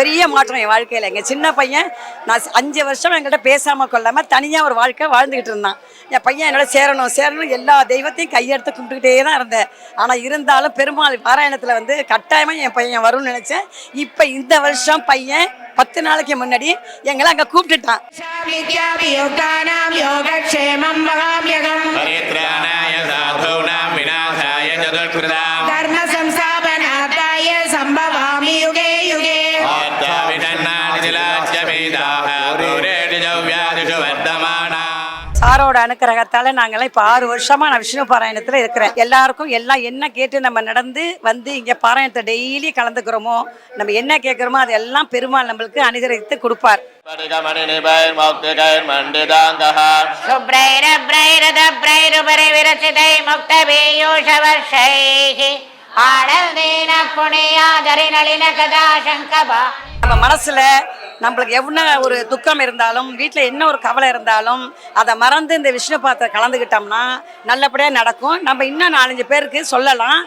பெரிய மாற்றம் என் வாழ்க்கையில். எங்கள் சின்ன பையன் நான் அஞ்சு வருஷம் எங்கள்கிட்ட பேசாமல் கொள்ளாமல் தனியாக ஒரு வாழ்க்கை வாழ்ந்துக்கிட்டு இருந்தான். என் பையன் என்னோட சேரணும் சேரணும் எல்லா தெய்வத்தையும் கையெடுத்து கும்பிட்டுக்கிட்டே தான் இருந்தேன். ஆனால் இருந்தாலும் பெருமாள் பாராயணத்தில் வந்து கட்டாயமாக என் பையன் வரும்னு நினச்சேன். இப்போ இந்த வருஷம் பையன் பத்து நாளைக்கு முன்னாடி எங்களை அங்கே கூப்பிட்டுட்டான். யோகக்ஷேமம் மகாமியகம் பரித்ராணாய சாதூனாம் விநாசாய அனுக்கிரகத்தால் நாங்கள்லாம் இப்போ ஆறு வருஷமா நான் விஷ்ணு பாராயணத்துல இருக்கிறேன். எல்லாருக்கும் எல்லாம் என்ன கேட்டு நம்ம நடந்து வந்து இங்க பாராயணத்தை டெய்லி கலந்துக்கிறோமோ நம்ம என்ன கேட்கிறோமோ அதெல்லாம் பெருமாள் நம்மளுக்கு அனுகிரகித்து கொடுப்பார். சுப்ரைரப்ரைரதப்ரைருபரிவிரசிதை முக்த பீயூஷவர்ஷைஹி ஆடல் தீன கதா சங்கபா நம்ம மனசுல நம்மளுக்கு எவ்வளோ ஒரு துக்கம் இருந்தாலும் வீட்டில் என்ன ஒரு கவலை இருந்தாலும் அதை மறந்து இந்த விஷ்ணு பாத்திர கலந்துக்கிட்டோம்னா நல்லபடியாக நடக்கும். நம்ம இன்னும் நாலஞ்சு பேருக்கு சொல்லலாம்.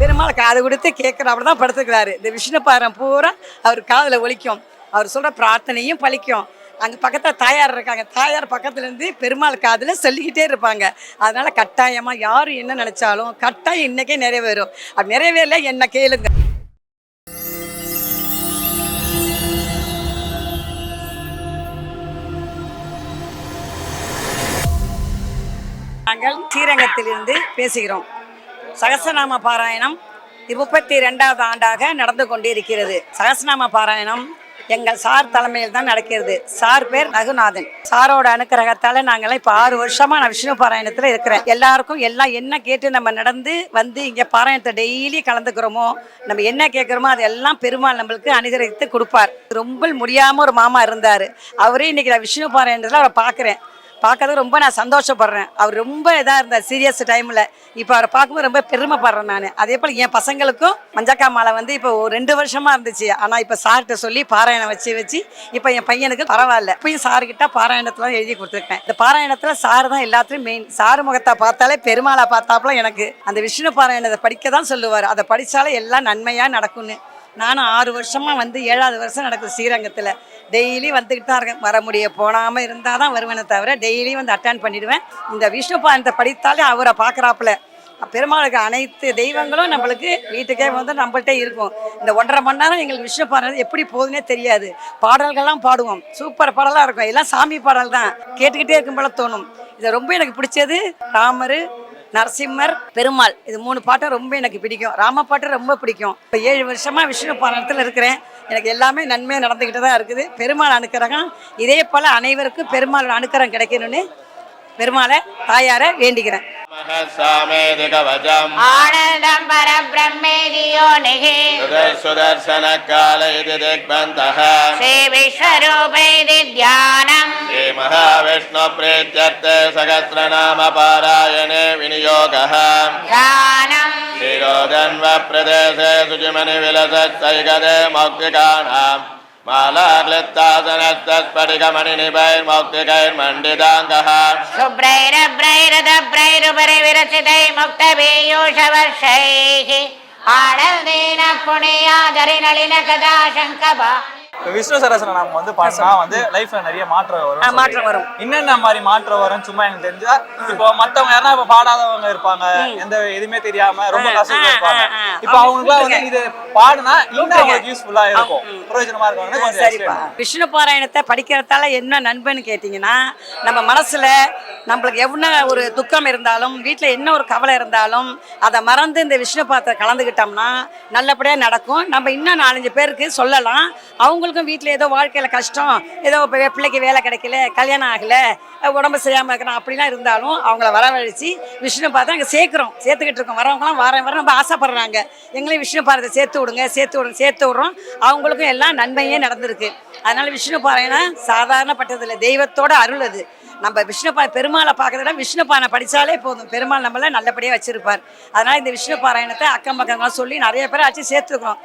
பெருமாள் காது கொடுத்து கேட்குற அப்படி தான் படுத்துக்கிறாரு. இந்த விஷ்ணு பாரம் பூரா அவர் காதில் ஒழிக்கும் அவர் சொல்கிற பிரார்த்தனையும் பழிக்கும் அங்கே பக்கத்தில் தாயார் இருக்காங்க. தாயார் பக்கத்துலேருந்து பெருமாள் காதில் சொல்லிக்கிட்டே இருப்பாங்க. அதனால் கட்டாயமாக யார் என்ன நினச்சாலும் கட்டாயம் இன்றைக்கே நிறைவேறும். அது நிறைவேறல என்ன கேளுங்க. நாங்கள் ஸ்ரீரங்கத்திலிருந்து பேசுகிறோம். சகசநாம பாராயணம் முப்பத்தி ரெண்டாவது ஆண்டாக நடந்து கொண்டிருக்கிறது. சகசநாம பாராயணம் எங்கள் சார் தலைமையில் தான் நடக்கிறது. சார் பேர் ரகுநாதன். சாரோட அனுக்கிரகத்தால் நாங்கள்லாம் இப்போ ஆறு வருஷமாக நான் விஷ்ணு பாராயணத்தில் இருக்கிறேன். எல்லாருக்கும் எல்லாம் என்ன கேட்டு நம்ம நடந்து வந்து இங்கே பாராயணத்தை டெய்லி கலந்துக்கிறோமோ நம்ம என்ன கேட்குறோமோ அதெல்லாம் பெருமாள் நம்மளுக்கு அனுகிரகித்து கொடுப்பார். ரொம்ப முடியாமல் ஒரு மாமா இருந்தார். அவரே இன்றைக்கி நான் விஷ்ணு பாராயணத்தில் அவரை பார்க்குறேன் பார்க்கறதுக்கு ரொம்ப நான் சந்தோஷப்படுறேன். அவர் ரொம்ப இதாக இருந்தார் சீரியஸ் டைமில் இப்போ அவரை பார்க்கும்போது ரொம்ப பெருமைப்படுறேன் நான். அதே போல் என் பசங்களுக்கும் மஞ்சக்கா மாலை வந்து இப்போ ஒரு ரெண்டு வருஷமாக இருந்துச்சு. ஆனால் இப்போ சார்கிட்ட சொல்லி பாராயணம் வச்சு வச்சு இப்போ என் பையனுக்கு பரவாயில்ல. இப்பயும் சார்கிட்ட பாராயணத்தில் எழுதி கொடுத்துருக்கேன். இந்த பாராயணத்தில் சார் தான் எல்லாத்துலையும் மெயின் சார் முகத்தை பார்த்தாலே பெருமாளை பார்த்தாப்புல எனக்கு அந்த விஷ்ணு பாராயணத்தை படிக்க தான் சொல்லுவார். அதை படித்தாலே எல்லாம் நன்மையாக நடக்கும்னு. நானும் ஆறு வருஷமாக வந்து ஏழாவது வருஷம் நடக்குது ஸ்ரீரங்கத்தில். டெய்லி வந்துக்கிட்டு தான் இருக்கேன். வர முடிய போனாமல் இருந்தால் தான் வருவேனே தவிர டெய்லி வந்து அட்டன் பண்ணிடுவேன். இந்த விஷ்ணுபாயனத்தை படித்தாலே அவரை பார்க்குறாப்புல. பெருமாளுக்கு அனைத்து தெய்வங்களும் நம்மளுக்கு வீட்டுக்கே வந்து நம்மள்கிட்ட இருக்கும். இந்த ஒன்றரை மணி நேரம் எங்களுக்கு விஷ்ணு பாடல் எப்படி போகுதுன்னே தெரியாது. பாடல்கள்லாம் பாடுவோம். சூப்பர் பாடலாக இருக்கும். எல்லாம் சாமி பாடல் தான். கேட்டுக்கிட்டே இருக்கும் போல தோணும். இது ரொம்ப எனக்கு பிடிச்சது ராமர் நரசிம்மர் பெருமாள். இது மூணு பாட்டும் ரொம்ப எனக்கு பிடிக்கும். ராம பாட்டு ரொம்ப பிடிக்கும். இப்போ ஏழு வருஷமாக விஷ்ணு பாடத்தில் இருக்கிறேன். எனக்கு எல்லாமே நன்மையாக நடந்துக்கிட்டு தான் இருக்குது. பெருமாள் அனுக்கிரகம் இதே போல் அனைவருக்கும் பெருமாளோட அனுக்கிரகம் கிடைக்கணும்னு பெருமாளை தாயார வேண்டிக்கிறேன் ஆனந்தம் பரபிரம்மேதியோனிகி சுதர்சன காலை திக்பந்தः ஸ்ரீ விஸ்வரூபை தியானம் ஸ்ரீ மகாவிஷ்ணு பிரீத்யர்த்தே சகஸ்ர நாம பாராயணே விநியோகः ஸ்ரீரோதன்வ பிரதேசே சுஜிமணி விலசத்தைகதே மௌக்திகானாம் மாலார்லித்தாதனத்தற்படிகமணிபைர்மௌக்திகைர்மண்டிதாங்கஹாசுப்ரைரப்ரைரதப்ரைருபரிவிரசிதை முக்தபீயூஷவர்ஷைஹி ஆடல் தீன புனியாதரிநளின கதா சங்கபா விஷ்ணு சரஸ்வரநாமம் வந்து பாடினா வந்து லைஃப்ல நிறைய மாற்றம் வரும் மாற்றம் வரும். என்னென்ன மாதிரி மாற்றம் வரும்? சும்மா எனக்கு தெரிஞ்சா இப்போ மத்தவங்க யாரா இப்ப பாடாதவங்க இருப்பாங்க. எந்த எதுவுமே தெரியாம ரொம்ப கஷ்டத்துல இருப்பாங்க. இப்போ அவங்களுக்குலாம் வந்து இது பாடினா இன்னும். அவங்களுக்கு யூஸ்ஃபுல்லா இருக்கும். பிரயோஜனமா இருக்கும் சரிப்பா விஷ்ணு பாராயணத்தை படிக்கிறதால என்ன நண்பன்னு கேட்டிங்கன்னா நம்ம மனசில் நம்மளுக்கு எவ்வளோ ஒரு துக்கம் இருந்தாலும் வீட்டில் என்ன ஒரு கவலை இருந்தாலும் அதை மறந்து இந்த விஷ்ணு பாத்திரம் கலந்துக்கிட்டோம்னா நல்லபடியாக நடக்கும். நம்ம இன்னும் நாலஞ்சு பேருக்கு சொல்லலாம். அவங்களுக்கும் வீட்டில் ஏதோ வாழ்க்கையில் கஷ்டம் ஏதோ இப்போ பிள்ளைக்கு வேலை கிடைக்கல கல்யாணம் ஆகலை உடம்பு சரியாமல் இருக்கிறோம் அப்படிலாம் இருந்தாலும் அவங்கள வரவழைச்சி விஷ்ணு பாத்திரம் அங்கே சேர்க்குறோம். சேர்த்துக்கிட்டு இருக்கோம். வரவங்களாம் வர வர ரொம்ப ஆசைப்படுறாங்க. எங்களையும் விஷ்ணு பாரத்தை சேர்த்து விடுங்க சேர்த்து விடுங்க சேர்த்து விடுறோம். அவங்களுக்கும் எல்லாம் நன்மையே நடந்திருக்கு. அதனால் விஷ்ணு பாராயணம் சாதாரணப்பட்டதில்லை. தெய்வத்தோட அருள் அது. நம்ம விஷ்ணு பா பெருமாளை பார்க்கறத விஷ்ணுபானை விஷ்ணு படித்தாலே போதும். பெருமாள் நம்மள நல்லபடியாக வச்சிருப்பார். அதனால இந்த விஷ்ணு பாராயணத்தை அக்கம் பக்கங்களாம் சொல்லி நிறைய பேர் ஆச்சு சேர்த்துக்கிறோம்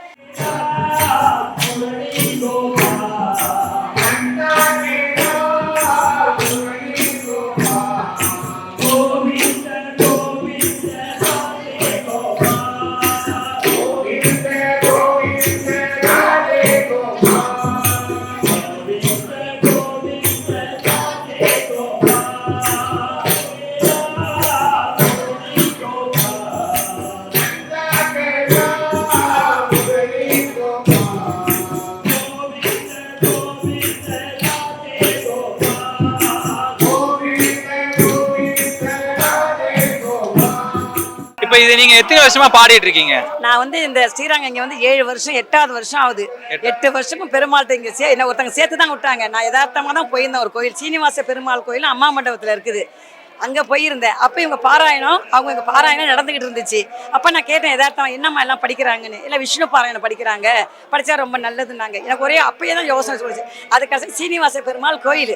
எத்தனை வருஷமா பாடிட்டு இருக்கீங்க? நான் வந்து இந்த ஸ்ரீரங்கம் இங்கே வந்து ஏழு வருஷம் எட்டாவது வருஷம் ஆகுது. எட்டு வருஷமும் பெருமாள்கிட்ட இங்கே சே என்ன ஒருத்தங்க சேர்த்து தான் விட்டாங்க. நான் யதார்த்தமாக தான் போயிருந்தேன் ஒரு கோயில். சீனிவாச பெருமாள் கோயில் அம்மா மண்டபத்தில் இருக்குது. அங்கே போயிருந்தேன். அப்போ இவங்க பாராயணம் அவங்க இங்கே பாராயணம் நடந்துக்கிட்டு இருந்துச்சு. அப்போ நான் கேட்டேன் யதார்த்தம் என்னம்மா எல்லாம் படிக்கிறாங்கன்னு? இல்லை விஷ்ணு பாராயணம் படிக்கிறாங்க. படித்தா ரொம்ப நல்லதுன்னாங்க. எனக்கு ஒரே அப்பயே தான் யோசனை சொல்லுச்சு அதுக்கடுத்து சீனிவாச பெருமாள் கோயில்.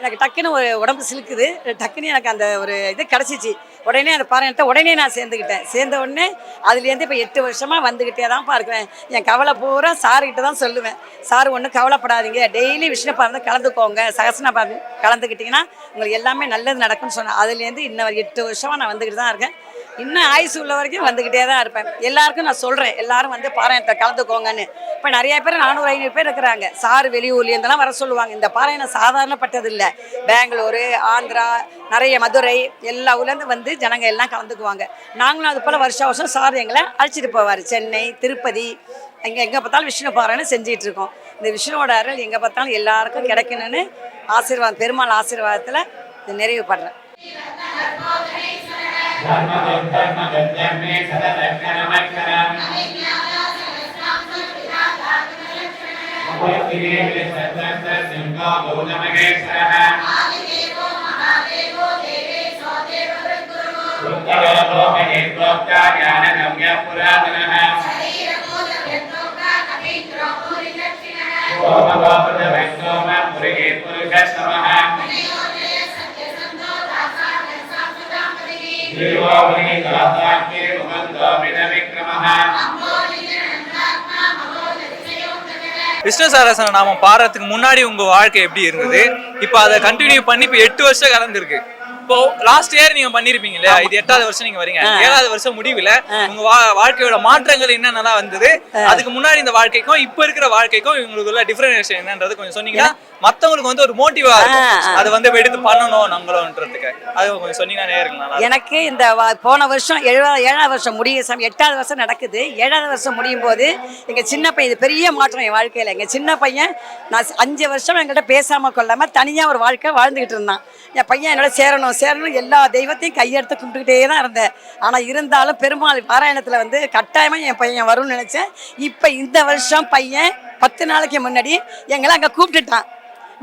எனக்கு டக்குன்னு ஒரு உடம்பு சிலுக்குது. டக்குன்னு எனக்கு அந்த ஒரு இது கிடச்சிச்சு. உடனே அந்த பாருங்கிட்ட உடனே நான் சேர்ந்துக்கிட்டேன் சேர்ந்த உடனே அதுலேருந்து இப்போ எட்டு வருஷமாக வந்துக்கிட்டே தான் பார்க்குறேன் என் கவலை பூரா சாருக்கிட்ட தான் சொல்லுவேன். சார் ஒன்றும் கவலைப்படாதீங்க. டெய்லி விஷ்ணு பார்த்து கலந்துக்கோங்க. சகசன பார்த்து கலந்துக்கிட்டிங்கன்னா உங்களுக்கு எல்லாமே நல்லது நடக்கும்னு சொன்னேன். அதுலேருந்து இன்ன எட்டு வருஷமாக நான் வந்துக்கிட்டு தான் இருக்கேன். இன்னும் ஆயுசு உள்ள வரைக்கும் வந்துக்கிட்டே தான் இருப்பேன். எல்லாருக்கும் நான் சொல்கிறேன் எல்லாரும் வந்து பாராயணத்தை கலந்துக்கோங்கன்னு. இப்போ நிறைய பேர் நானூறு ஐநூறு பேர் இருக்கிறாங்க. சார் வெளியூர்லேருந்தெல்லாம் வர சொல்லுவாங்க. இந்த பாராயணம் சாதாரணப்பட்டது இல்லை பெங்களூரு ஆந்திரா நிறைய மதுரை எல்லா ஊர்லேருந்து வந்து ஜனங்க எல்லாம் கலந்துக்குவாங்க. நாங்களும் அது போல் வருஷம் வருஷம் சார் எங்களை அழைச்சிட்டு போவார். சென்னை திருப்பதி எங்கே எங்கே பார்த்தாலும் விஷ்ணு பாராயணம் செஞ்சிட்டு இருக்கோம். இந்த விஷ்ணுவோட அருள் எங்கே பார்த்தாலும் எல்லாருக்கும் கிடைக்கணும்னு ஆசீர்வாதம் பெருமாள் ஆசீர்வாதத்தில் நிறைவு பண்ணுறேன் धर्मदेव धर्मगद्यं मे सदरक्षणमक्षरम् भक्तिरेवे सर्वत्र सिंहो गौतमगेश्वरः लोकहेत्वोक्ता ज्ञानगम्यः पुरातनः விஷ்ணு சரசன நாம பாடுறதுக்கு முன்னாடி உங்க வாழ்க்கை எப்படி இருந்தது? இப்போ அதை கண்டினியூ பண்ணி இப்போ எட்டு வருஷம் கலந்துருக்கு. இப்போ லாஸ்ட் இயர் நீங்க பண்ணிருப்பீங்க இல்லையா இது எட்டாவது வருஷம் நீங்க வரீங்க. ஏழாவது வருஷம் முடிவுல உங்க வாழ்க்கையோட மாற்றங்கள் என்னென்னலாம் வந்தது? அதுக்கு முன்னாடி இந்த வாழ்க்கைக்கும் இப்போ இருக்கிற வாழ்க்கைக்கும் இவங்களுக்குள்ள டிஃபரன்ஷியேஷன் என்னன்றது கொஞ்சம் சொன்னீங்கன்னா மத்தவங்களுக்கு வந்து ஒரு மோட்டிவா இருக்கும். அதை வந்து எடுத்து பண்ணணும் நம்மளும்ன்றதுக்கு அது கொஞ்சம் சொன்னீங்கன்னா நேருங்களா எனக்கு இந்த போன வருஷம் எழுபது ஏழாவது வருஷம் முடியும் சமயம் எட்டாவது வருஷம் நடக்குது. ஏழாவது வருஷம் முடியும் போது எங்கள் சின்ன பையன் இது பெரிய மாற்றம் என் வாழ்க்கையில். எங்கள் சின்ன பையன் நான் அஞ்சு வருஷம் எங்கள்கிட்ட பேசாமல் கொள்ளாமல் தனியாக ஒரு வாழ்க்கை வாழ்ந்துக்கிட்டு இருந்தான். என் பையன் என்னோட சேரணும் சேரணும் எல்லா தெய்வத்தையும் கையெடுத்து கும்பிட்டுக்கிட்டே தான் இருந்தேன். ஆனால் இருந்தாலும் பெருமாள் பாராயணத்தில் வந்து கட்டாயமாக என் பையன் வரும்னு நினச்சேன். இப்போ இந்த வருஷம் பையன் பத்து நாளைக்கு முன்னாடி எங்களை அங்கே கூப்பிட்டுட்டான்.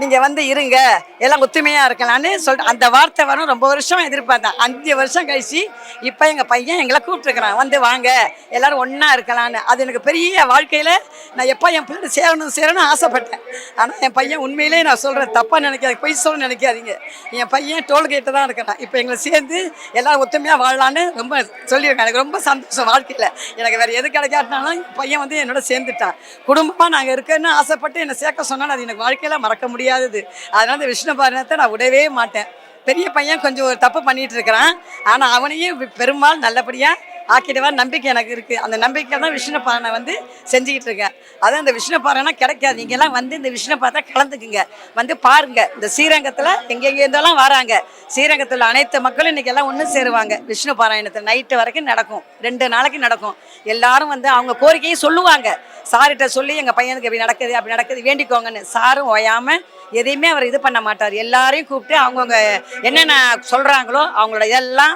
நீங்கள் வந்து இருங்க. எல்லாம் ஒத்துமையாக இருக்கலாம்னு சொல்லிட்டு அந்த வார்த்தை வரும். ரொம்ப வருஷம் எதிர்பார்த்தேன். அஞ்சு வருஷம் கழிச்சு இப்போ எங்கள் பையன் எங்களை கூப்பிட்டுருக்குறான். வந்து வாங்க. எல்லாரும் ஒன்றா இருக்கலாம்னு. அது எனக்கு பெரிய வாழ்க்கையில் நான் எப்போ என் பிள்ளை சேரணும் சேரணும் ஆசைப்பட்டேன். ஆனால் என் பையன் உண்மையிலே நான் சொல்கிறேன் தப்பாக நினைக்காது பொய் சொல்ல நினைக்காதீங்க. என் பையன் டோல்கேட்டு தான் இருக்கிறான். இப்போ எங்களை சேர்ந்து எல்லோரும் ஒத்துமையாக வாழலான்னு ரொம்ப சொல்லியிருக்கேன். எனக்கு ரொம்ப சந்தோஷம் வாழ்க்கையில். எனக்கு வேறு எது கிடைக்காட்டினாலும் என் பையன் வந்து என்னோட சேர்ந்துட்டான். குடும்பமாக நாங்கள் இருக்கன்னு ஆசைப்பட்டு என்னை சேர்க்க சொன்னால் அது எனக்கு வாழ்க்கையில் மறக்க முடியாதது அதனால இந்த விஷ்ணு பாரணத்தை நான் விடவே மாட்டேன். பெரிய பையன் கொஞ்சம் ஒரு தப்பு பண்ணிட்டு இருக்கிறான் ஆனால் அவனையும் பெரும்பாலும் நல்லபடியாக ஆக்கிடுவான் நம்பிக்கை எனக்கு இருக்குது அந்த நம்பிக்கை தான் விஷ்ணு பாரனை வந்து செஞ்சுக்கிட்டு இருக்கேன். அதான் இந்த விஷ்ணு பாறைனா கிடைக்காது. நீங்கள்லாம் வந்து இந்த விஷ்ணு பார்த்தா கலந்துக்குங்க. வந்து பாருங்க. இந்த ஸ்ரீரங்கத்தில் எங்கெங்கே வராங்க. ஸ்ரீரங்கத்தில் அனைத்து மக்களும் இன்றைக்கி எல்லாம் ஒன்று சேருவாங்க. விஷ்ணு பாராயணத்தில் நைட்டு வரைக்கும் நடக்கும். ரெண்டு நாளைக்கு நடக்கும். எல்லாரும் வந்து அவங்க கோரிக்கையை சொல்லுவாங்க. சார்கிட்ட சொல்லி எங்கள் பையனுக்கு இப்படி நடக்குது அப்படி நடக்குது வேண்டிக்கோங்கன்னு. சாரும் ஓயாமல் எதையுமே அவர் இது பண்ண மாட்டார். எல்லாரையும் கூப்பிட்டு அவங்கவுங்க என்னென்ன சொல்கிறாங்களோ அவங்களோட இதெல்லாம்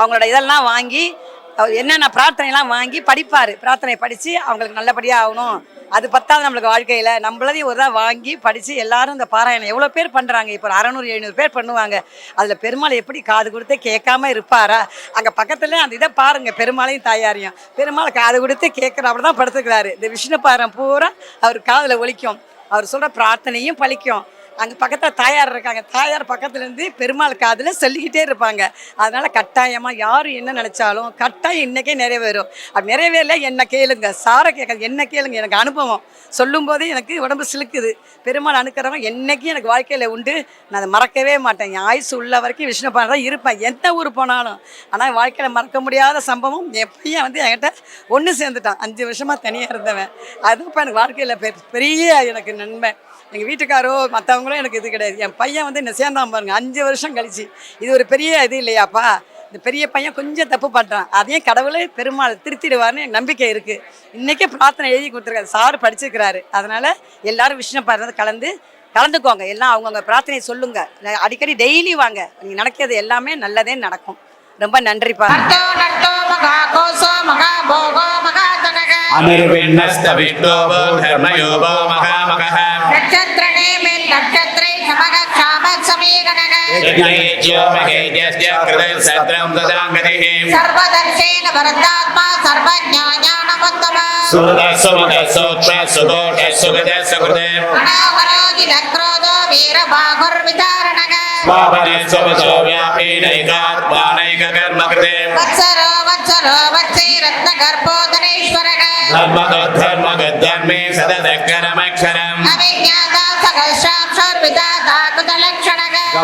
அவங்களோட இதெல்லாம் வாங்கி அவர் என்னென்ன பிரார்த்தனைலாம் வாங்கி படிப்பார். பிரார்த்தனை படித்து அவங்களுக்கு நல்லபடியாக ஆகணும். அது பத்தாவது நம்மளுக்கு வாழ்க்கையில். நம்மளதையும் ஒரு தான் வாங்கி படித்து எல்லாரும் இந்த பாராயணம் எவ்வளோ பேர் பண்ணுறாங்க இப்போ அறநூறு எழுநூறு பேர் பண்ணுவாங்க. அதில் பெருமாள் எப்படி காது கொடுத்து கேட்காம இருப்பாரா? அங்கே பக்கத்தில் அந்த இதை பாருங்கள் பெருமாளையும் தாயாரையும். பெருமாள் காது கொடுத்து கேட்குறாப்புல தான் படுத்துக்கிறாரு. இந்த விஷ்ணு பாரம் பூரா அவர் காதில் ஒழிக்கும் அவர் சொல்கிற பிரார்த்தனையும் பலிக்கும். அங்கே பக்கத்தில் தாயார் இருக்காங்க. தாயார் பக்கத்துலேருந்து பெருமாள் காதில் சொல்லிக்கிட்டே இருப்பாங்க. அதனால் கட்டாயமாக யார் என்ன நினச்சாலும் கட்டாயம் இன்றைக்கே நிறைவேறும். அது நிறைவேறல என்ன கேளுங்க. சாரை கேட்க என்ன கேளுங்க. எனக்கு அனுபவம். சொல்லும்போதே எனக்கு உடம்பு சிலுக்குது. பெருமாள் அனுக்கிறவன் என்றைக்கும் எனக்கு வாழ்க்கையில் உண்டு. நான் அதை மறக்கவே மாட்டேன். என் ஆயுசு உள்ள வரைக்கும் விஷ்ணு தான் இருப்பேன். எந்த ஊர் போனாலும். ஆனால் வாழ்க்கையில் மறக்க முடியாத சம்பவம் என் பையன் வந்து என்கிட்ட ஒன்று சேர்ந்துட்டான். அஞ்சு வருஷமாக தனியாக இருந்தவன். அதுவும் இப்போ எனக்கு வாழ்க்கையில் பெ- பெரிய எனக்கு நன்மை. எங்கள் வீட்டுக்காரோ மற்றவங்க மற்றவங்களும் எனக்கு இது கிடையாது. என் பையன் வந்து என்ன சேர்ந்தான் பாருங்க. அஞ்சு வருஷம் கழிச்சு. இது ஒரு பெரிய இது இல்லையாப்பா? இந்த பெரிய பையன் கொஞ்சம் தப்பு பண்ணுறான் அதையும் கடவுளே பெருமாள் திருத்திடுவார்னு எனக்கு நம்பிக்கை இருக்குது இன்றைக்கே பிரார்த்தனை எழுதி கொடுத்துருக்காரு. சார் படிச்சிருக்கிறாரு. அதனால் எல்லாரும் விஷ்ணு பாடுறது கலந்து கலந்துக்கோங்க. எல்லாம் அவங்கவுங்க பிரார்த்தனையை சொல்லுங்க. அடிக்கடி டெய்லி வாங்க. நீங்கள் நடக்கிறது எல்லாமே நல்லதே நடக்கும். ரொம்ப நன்றிப்பா. நட்டோ நட்டோ மகா सर्वदर्शेन भरतात्मा सर्वज्ञानामत्तम सुरसुमद सूक्ष्म सुदोष सुगद सुकृते अनावराजित क्रोधो वीरबाहुर्विदारणग स्वापने स्वपसो व्यापी नैकात्मा नैक कर्म कृते वत्सरो वत्सरो वत्से रत्नगर्भोदनेश्वरग धर्मगद्धर्मगद्धर्मे सदनकर